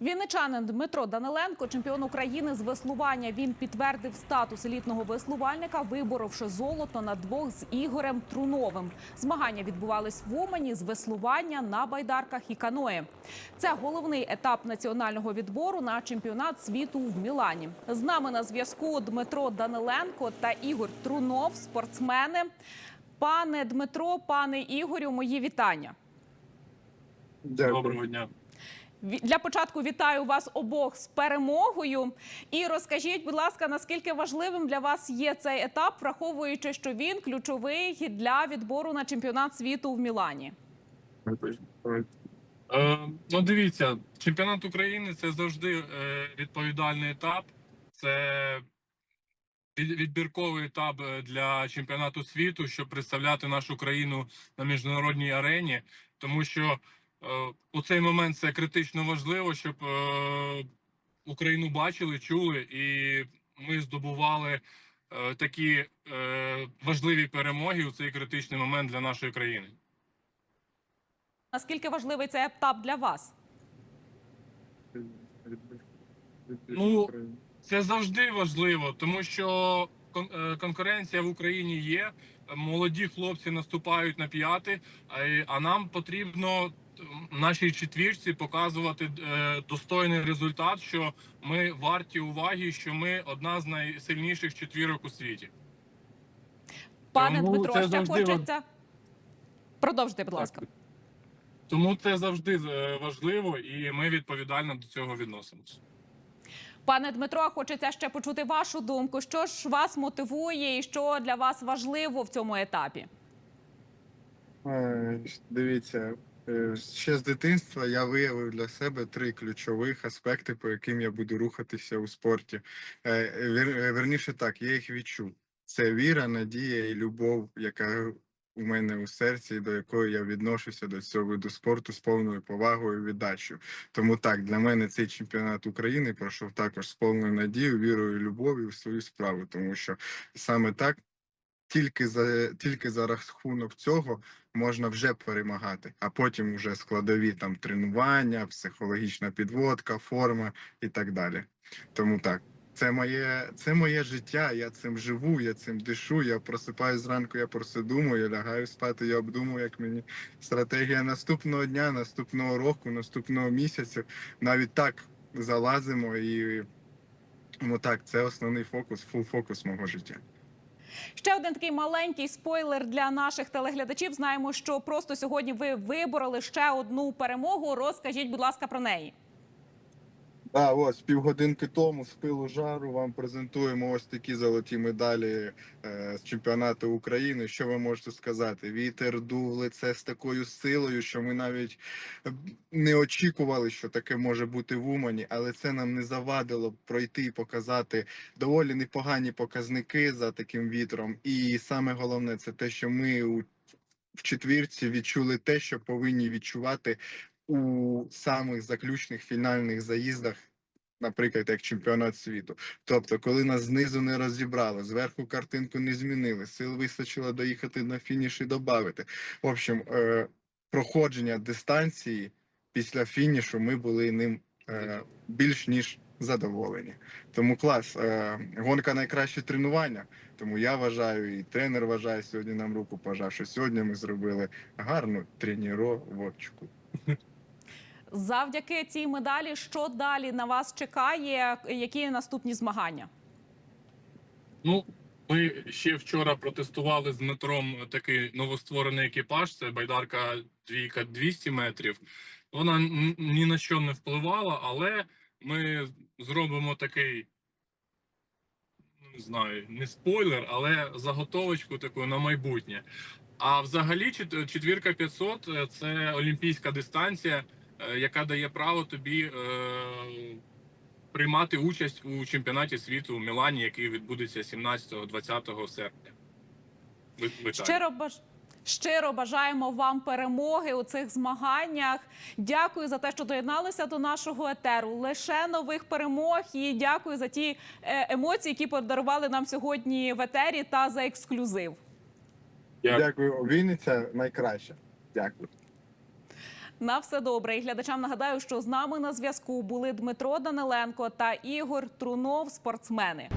Вінничанин Дмитро Даниленко, чемпіон України з веслування. Він підтвердив статус елітного веслувальника, виборовши золото на двох з Ігорем Труновим. Змагання відбувались в Умані з веслування на байдарках і каное. Це головний етап національного відбору на чемпіонат світу в Мілані. З нами на зв'язку Дмитро Даниленко та Ігор Трунов, спортсмени. Пане Дмитро, пане Ігорю, мої вітання. Доброго дня. Для початку вітаю вас обох з перемогою. І розкажіть, будь ласка, наскільки важливим для вас є цей етап, враховуючи, що він ключовий для відбору на чемпіонат світу в Мілані. Е, ну, дивіться, чемпіонат України це завжди е, відповідальний етап. Це відбірковий етап е, для чемпіонату світу, щоб представляти нашу країну на міжнародній арені, тому що у цей момент це критично важливо, щоб е, Україну бачили, чули, і ми здобували е, такі е, важливі перемоги у цей критичний момент для нашої країни. Наскільки важливий цей етап для вас? Ну, Це завжди важливо, тому що кон- е, конкуренція в Україні є. Молоді хлопці наступають на п'яти, а нам потрібно нашій четвірці показувати е, достойний результат, що ми варті уваги, що ми одна з найсильніших четвірок у світі. Пане Тому Дмитро, ще завжди хочеться. Продовжуйте, будь ласка. Тому це завжди е, важливо, і ми відповідально до цього відносимося. Пане Дмитро, хочеться ще почути вашу думку. Що ж вас мотивує і що для вас важливо в цьому етапі? Е, Дивіться, ще з дитинства я виявив для себе три ключових аспекти, по яким я буду рухатися у спорті. Е, е, Верніше так, я їх відчув. Це віра, надія і любов, яка у мене у серці, до якої я відношуся до цього виду спорту з повною повагою і віддачею. Тому так, для мене цей чемпіонат України пройшов також з повною надією, вірою і любов'ю в свою справу, тому що саме так. Тільки за тільки за рахунок цього можна вже перемагати, а потім вже складові там тренування, психологічна підводка, форма і так далі. Тому так, це моє, це моє життя. Я цим живу, я цим дишу. Я просипаюсь зранку, я про це думаю, я лягаю спати, я обдумую, як мені стратегія наступного дня, наступного року, наступного місяця. Навіть так залазимо і ну так, це основний фокус, фул фокус мого життя. Ще один такий маленький спойлер для наших телеглядачів. Знаємо, що просто сьогодні ви вибороли ще одну перемогу. Розкажіть, будь ласка, про неї. А, ось півгодинки тому з пилу жару вам презентуємо ось такі золоті медалі е, з чемпіонату України. Що ви можете сказати? Вітер дув лице з такою силою, що ми навіть е, не очікували, що таке може бути в Умані, але це нам не завадило пройти і показати доволі непогані показники за таким вітром. І саме головне це те, що ми у в четвірці відчули те, що повинні відчувати у самих заключних фінальних заїздах, наприклад, як чемпіонат світу. Тобто, коли нас знизу не розібрали, зверху картинку не змінили, сил вистачило доїхати на фініш і додати. В общем, е, проходження дистанції після фінішу ми були ним е, більш ніж задоволені. Тому клас. Е, гонка найкраще тренування. Тому я вважаю, і тренер вважає сьогодні нам руку пожав, що сьогодні ми зробили гарну тренувочку. Завдяки цій медалі, що далі на вас чекає? Які наступні змагання? Ну, ми ще вчора протестували з Дмитром такий новостворений екіпаж. Це байдарка двійка 200 метрів. Вона ні на що не впливала, але ми зробимо такий, ну, не знаю, не спойлер, але заготовочку таку на майбутнє. А взагалі, четвірка 500 – це олімпійська дистанція, яка дає право тобі е, приймати участь у чемпіонаті світу у Мілані, який відбудеться 17-20 серпня. Щиро баж... Щиро бажаємо вам перемоги у цих змаганнях. Дякую за те, що доєдналися до нашого етеру. Лише нових перемог і дякую за ті е, емоції, які подарували нам сьогодні в етері та за ексклюзив. Дякую. Дякую, Вінниця найкраще. Дякую. На все добре. І глядачам нагадаю, що з нами на зв'язку були Дмитро Даниленко та Ігор Трунов, спортсмени.